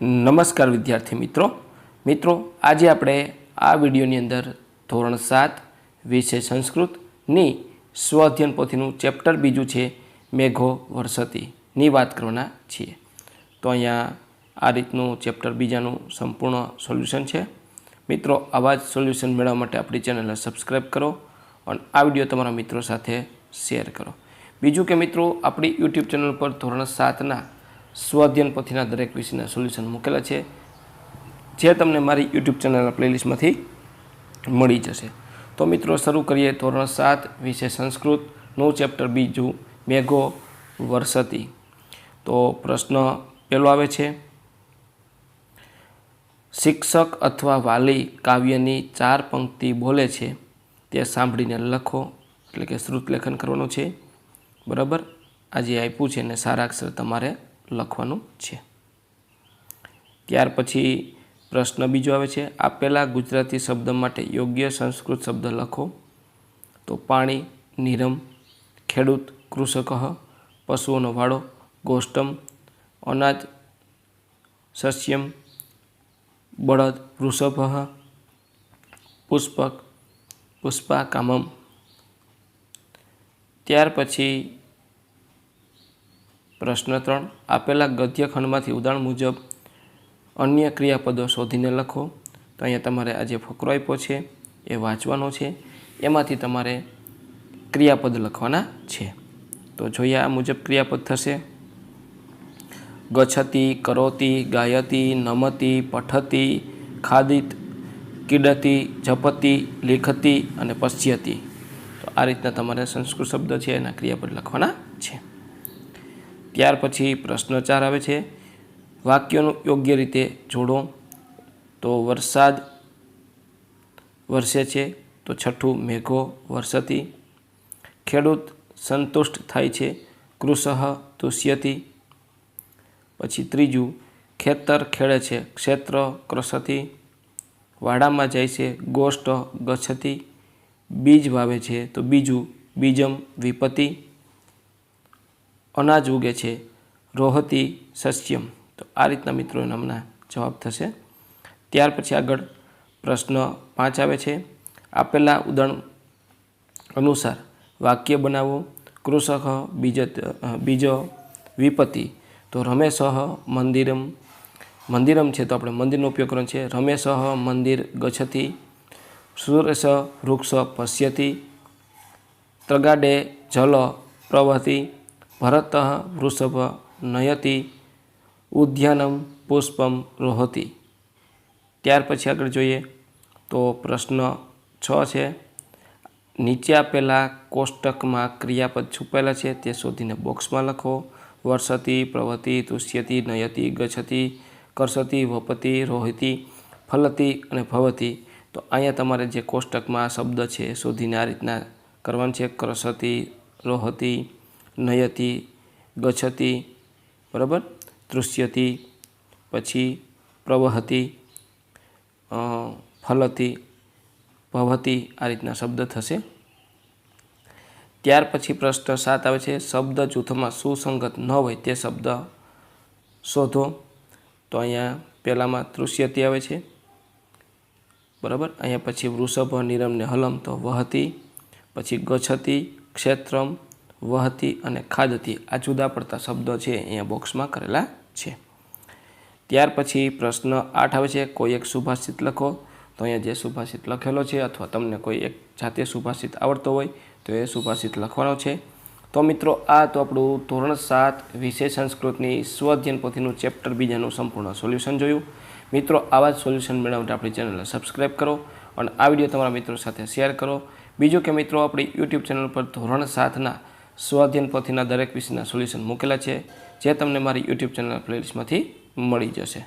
નમસ્કાર વિદ્યાર્થી મિત્રો. મિત્રો, આજે આપણે આ વિડીયોની અંદર ધોરણ સાત વિષય સંસ્કૃતની સ્વઅધ્યયન પોથીનું ચેપ્ટર બીજું છે, મેઘો વર્ષતીની વાત કરવાના છીએ. તો અહીંયા આ રીતનું ચેપ્ટર બીજાનું સંપૂર્ણ સોલ્યુશન છે. મિત્રો, આવા જ સોલ્યુશન મેળવવા માટે આપણી ચેનલને સબસ્ક્રાઈબ કરો અને આ વીડિયો તમારા મિત્રો સાથે શેર કરો. બીજું કે મિત્રો, આપણી યુટ્યુબ ચેનલ પર ધોરણ સાતના સ્વઅધ્યયન પોથીના દરેક વિષયના સોલ્યુશન મૂકેલા છે, જે તમને મારી યુટ્યુબ ચેનલના પ્લેલિસ્ટમાંથી મળી જશે. તો મિત્રો, શરૂ કરીએ ધોરણ સાત, વિષય સંસ્કૃતનું ચેપ્ટર બીજું, મેઘો વર્ષતી તો પ્રશ્ન પહેલો આવે છે, શિક્ષક અથવા વાલી કાવ્યની ચાર પંક્તિ બોલે છે, તે સાંભળીને લખો, એટલે કે શ્રુત લેખન કરવાનું છે. બરાબર? આજે આપ્યું છે અને સારા અક્ષર તમારે લખવાનું છે. ત્યાર પછી પ્રશ્ન બીજો આવે છે, આપેલા ગુજરાતી શબ્દ માટે યોગ્ય સંસ્કૃત શબ્દ લખો. તો પાણી, નિરમ, ખેડૂત, કૃષક, પશુઓનો વાડો, ગોષ્ટમ, અનાજ, સસ્યમ, બળદ, વૃષભ, પુષ્પક પુષ્પા કામમ ત્યાર પછી પ્રશ્ન ત્રણ. આપેલા ગદ્ય ખંડમાંથી ઉદાહરણ મુજબ, અન્ય ક્રિયાપદો શોધીને લખો. તો અહીંયા તમારે આ જે ફકરો આપ્યો છે, એ વાંચવાનો છે. એમાંથી તમારે ક્રિયાપદ લખવાના છે. તો જોઈએ આ મુજબ ક્રિયાપદ થશે. ગચ્છતી, કરોતી, ગાયતી, નમતી, પઠતી, ખાદિત, કીડતી, જપતી, લેખતી અને પશ્યતી તો આ રીતના તમારે સંસ્કૃત શબ્દ છે, એના ક્રિયાપદ લખવાના છે. ત્યાર પછી પ્રશ્ન ચાર આવે છે. વાક્યોનું યોગ્ય રીતે જોડો. તો વરસાદ વરસે છે, તો છઠ્ઠું મેઘો વરસતી. ખેડૂત સંતુષ્ટ થાય છે, કૃષહ તુષ્યતી. પછી ત્રીજું, ખેતર ખેડે છે, ક્ષેત્ર ક્રસતી. વાડામાં જાય છે, ગોષ્ઠ ગચ્છતી. બીજ વાવે છે, તો બીજું બીજમ વિપત્તિ. અનાજ ઉગે છે. રોહતી સસ્યમ. તો આ રીતના મિત્રો નામના જવાબ થશે. ત્યાર પછી આગળ પ્રશ્ન પાંચ આવે છે. આપેલા ઉદાહરણ અનુસાર વાક્ય બનાવો. કૃષક બીજ બીજો વિપત્તિ. તો રમેશ મંદિરમ. મંદિરમ છે તો આપણે મંદિરનો ઉપયોગ કરવાનો છે. રમેશ મંદિર ગચ્છતી. સુરેશ વૃક્ષ પશ્યતી. ત્રગાડે જલ પ્રવહતી. ભરત વૃષભ નયતિ ઉદ્યાનમ પુષ્પમ રોહતી ત્યાર પછી આગળ જોઈએ તો પ્રશ્ન છ છે, નીચે આપેલા કોષ્ટકમાં ક્રિયાપદ છુપાયેલા છે, તે શોધીને બોક્સમાં લખો. વર્ષતી પ્રવતી, તુષ્યતી, નયતી ગછતી કરસતી, વપતી, રોહિતી, ફલતી અને ભવતી. તો અહીંયા તમારે જે કોષ્ટકમાં શબ્દ છે શોધીને આ રીતના કરવાનું છે. કરસતી, રોહતી નયતી, ગચ્છતી, બરાબર? તૃષ્યતી, પછી પ્રવહતી ફલતી, ભવતી આ રીતના શબ્દ થશે. ત્યાર પછી પ્રશ્ન સાત આવે છે, શબ્દ જૂથમાં સુસંગત ન હોય તે શબ્દ શોધો. તો અહીંયા પહેલાંમાં તૃષ્યતી આવે છે, બરાબર? અહીંયા પછી વૃષભ, નિરમ ને હલમ તો વહતી, પછી ગચ્છતી, ક્ષેત્રમ વહતી અને ખાદતી આ જુદા પડતા શબ્દો છે અહીંયા બોક્સમાં કરેલા છે. ત્યાર પછી પ્રશ્ન આઠ આવે છે, કોઈ એક સુભાષિત લખો? તો અહીંયા જે સુભાષિત લખેલો છે અથવા તમને કોઈ એક જાતે સુભાષિત આવડતો હોય તો એ સુભાષિત લખવાનો છે. તો મિત્રો, આ તો આપણું ધોરણ સાત વિષય સંસ્કૃતની સ્વઅધ્યયન પોથીનું ચેપ્ટર બીજાનું સંપૂર્ણ સોલ્યુશન જોયું. મિત્રો, આવા જ સોલ્યુશન મેળવવા માટે આપણી ચેનલને સબસ્ક્રાઈબ કરો અને આ વીડિયો તમારા મિત્રો સાથે શેર કરો. બીજું કે મિત્રો, આપણી યુટ્યુબ ચેનલ પર ધોરણ સાતના સ્વાધ્યન પોથીના દરેક વિષયના સોલ્યુશન મૂકેલા છે, જે તમને મારી યુટ્યુબ ચેનલના પ્લેલિસ્ટમાંથી મળી જશે.